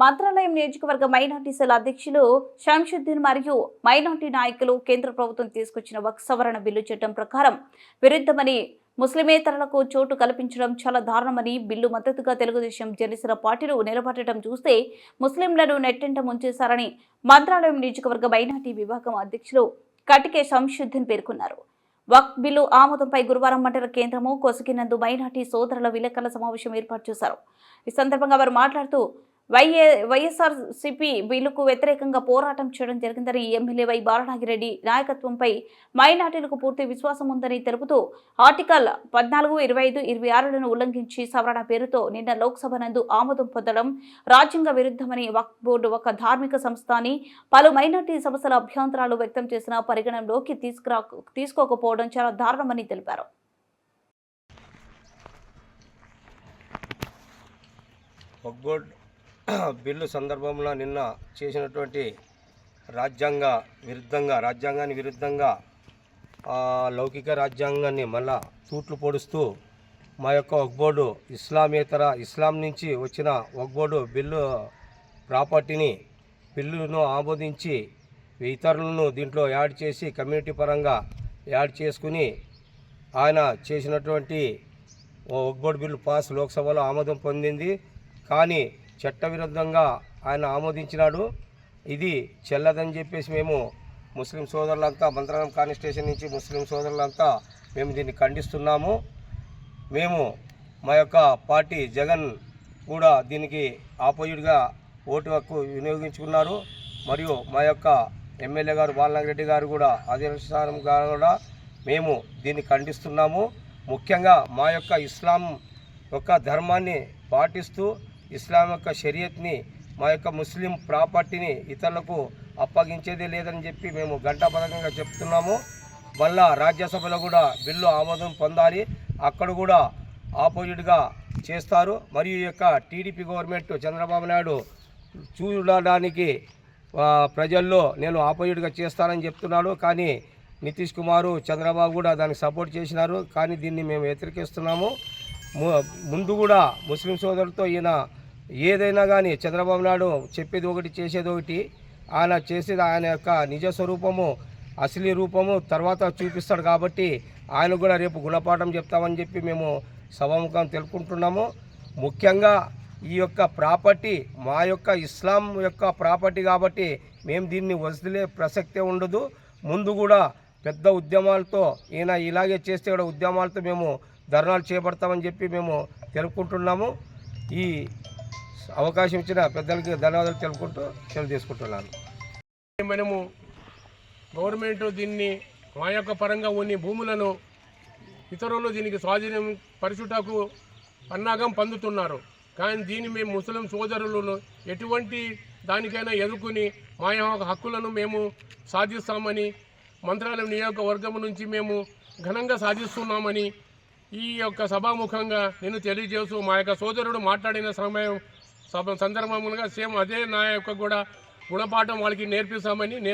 మంత్రాలయం నియోజకవర్గ minority cell అధ్యక్షులు షంషుద్దీన్ మరియు మైనార్టీ నాయకులు కేంద్ర ప్రభుత్వం తీసుకొచ్చిన వక్ సవరణ బిల్లు చట్టం ప్రకారం విరుద్ధమని ముస్లిమేతరులకు చోటు కల్పించడం చాలా దారుణమని బిల్లు మద్దతుగా తెలుగుదేశం జనసేన పార్టీలు నిలబడటం చూస్తే ముస్లింలను నెట్టెంట ముంచేశారని మంత్రాలయం నియోజకవర్గ మైనార్టీ విభాగం అధ్యక్షులు కటికే శంషుద్దీన్ పేర్కొన్నారు. వక్ బిల్లు ఆమోదంపై గురువారం మండల కేంద్రము కొసగినందు మైనార్టీ సోదరుల విలేకరుల సమావేశం ఏర్పాటు చేశారు. ఈ సందర్భంగా వారు మాట్లాడుతూ వైఏ వైఎస్ఆర్ సిపి బిల్లుకు వ్యతిరేకంగా పోరాటం చేయడం జరిగిందని ఎమ్మెల్యే వై బాలనాగిరెడ్డి నాయకత్వంపై మైనార్టీలకు పూర్తి విశ్వాసం ఉందని తెలుపుతూ ఆర్టికల్ పద్నాలుగు ఇరవై ఐదు ఇరవై ఆరులను ఉల్లంఘించి సవరణ పేరుతో నిన్న లోక్సభ నందు ఆమోదం పొందడం రాజ్యాంగ విరుద్ధమని వక్ఫ్ బోర్డు ఒక ధార్మిక సంస్థ అని పలు మైనార్టీ సంస్థల అభ్యంతరాలు వ్యక్తం చేసిన పరిగణనలోకి తీసుకురా తీసుకోకపోవడం చాలా దారుణమని తెలిపారు. వక్బోర్డ్ బిల్లు సందర్భంలో నిన్న చేసినటువంటి రాజ్యాంగ విరుద్ధంగా రాజ్యాంగాన్ని విరుద్ధంగా లౌకిక రాజ్యాంగాన్ని మళ్ళా తూట్లు పొడుస్తూ మా యొక్క వగ్బోర్డు ఇస్లామేతర ఇస్లాం నుంచి వచ్చిన వగ్బోర్డు బిల్లు ప్రాపర్టీని బిల్లును ఆమోదించి ఇతరులను దీంట్లో యాడ్ చేసి కమ్యూనిటీ పరంగా యాడ్ చేసుకుని ఆయన చేసినటువంటి ఓ బిల్లు పాస్ లోక్సభలో ఆమోదం పొందింది. కానీ చట్టవిరుద్ధంగా ఆయన ఆమోదించినాడు. ఇది చెల్లదని చెప్పేసి మేము ముస్లిం సోదరులంతా మంత్రాలయం కాన్స్టిట్యూషన్ నుంచి ముస్లిం సోదరులంతా మేము దీన్ని ఖండిస్తున్నాము. మేము మా యొక్క పార్టీ జగన్ కూడా దీనికి ఆపోజిట్గా ఓటు హక్కు వినియోగించుకున్నారు. మరియు మా యొక్క ఎమ్మెల్యే గారు బాలనాగిరెడ్డి గారు కూడా అధిష్టానం గారు కూడా మేము దీన్ని ఖండిస్తున్నాము. ముఖ్యంగా మా యొక్క ఇస్లాం యొక్క ధర్మాన్ని పాటిస్తూ ఇస్లాం యొక్క షరియత్ని మా యొక్క ముస్లిం ప్రాపర్టీని ఇతరులకు అప్పగించేదే లేదని చెప్పి మేము గంటాపథకంగా చెప్తున్నాము. మళ్ళా రాజ్యసభలో కూడా బిల్లు ఆమోదం పొందాలి. అక్కడ కూడా ఆపోజిట్గా చేస్తారు. మరియు ఈ యొక్క టీడీపీ గవర్నమెంట్ చంద్రబాబు నాయుడు చూడడానికి ప్రజల్లో నేను ఆపోజిట్గా చేస్తానని చెప్తున్నాడు. కానీ నితీష్ కుమారు చంద్రబాబు కూడా దానికి సపోర్ట్ చేసినారు. కానీ దీన్ని మేము వ్యతిరేకిస్తున్నాము. ము- ముందు కూడా ముస్లిం సోదరులతో ఈయన ఏదైనా కానీ చంద్రబాబు నాయుడు చెప్పేది ఒకటి చేసేది ఒకటి ఆయన చేసేది ఆయన యొక్క నిజ స్వరూపము అసలీ రూపము తర్వాత చూపిస్తాడు కాబట్టి ఆయన కూడా రేపు గుణపాఠం చెప్తామని చెప్పి మేము సభాముఖం తెలుపుకుంటున్నాము. ముఖ్యంగా ఈ యొక్క ప్రాపర్టీ మా యొక్క ఇస్లాం యొక్క ప్రాపర్టీ కాబట్టి మేము దీన్ని వదిలే ప్రసక్తే ఉండదు. ముందు కూడా పెద్ద ఉద్యమాలతో ఈయన ఇలాగే చేస్తే కూడా ఉద్యమాలతో మేము ధర్నాలు చేపడతామని చెప్పి మేము తెలుపుకుంటున్నాము. ఈ అవకాశం ఇచ్చిన పెద్దలకి ధన్యవాదాలు తెలుపుకుంటూ సెలవు తీసుకుంటున్నాను. మనము గవర్నమెంట్ దీన్ని మా యొక్క పరంగా ఉన్న భూములను ఇతరులు దీనికి స్వాధీనం పరిచుటకు పన్నాగం పొందుతున్నారు. కానీ దీన్ని మేము ముస్లిం సోదరులను ఎటువంటి దానికైనా ఎదుర్కొని మా యొక్క హక్కులను మేము సాధిస్తామని మంత్రాలయం నియోజకవర్గం నుంచి మేము ఘనంగా సాధిస్తున్నామని ఈ యొక్క సభాముఖంగా నేను తెలియజేస్తూ మా యొక్క సోదరుడు మాట్లాడిన సమయం సభ సందర్భంగా సేమ్ అదే నా యొక్క కూడా గుణపాఠం వాళ్ళకి నేర్పిస్తామని నేను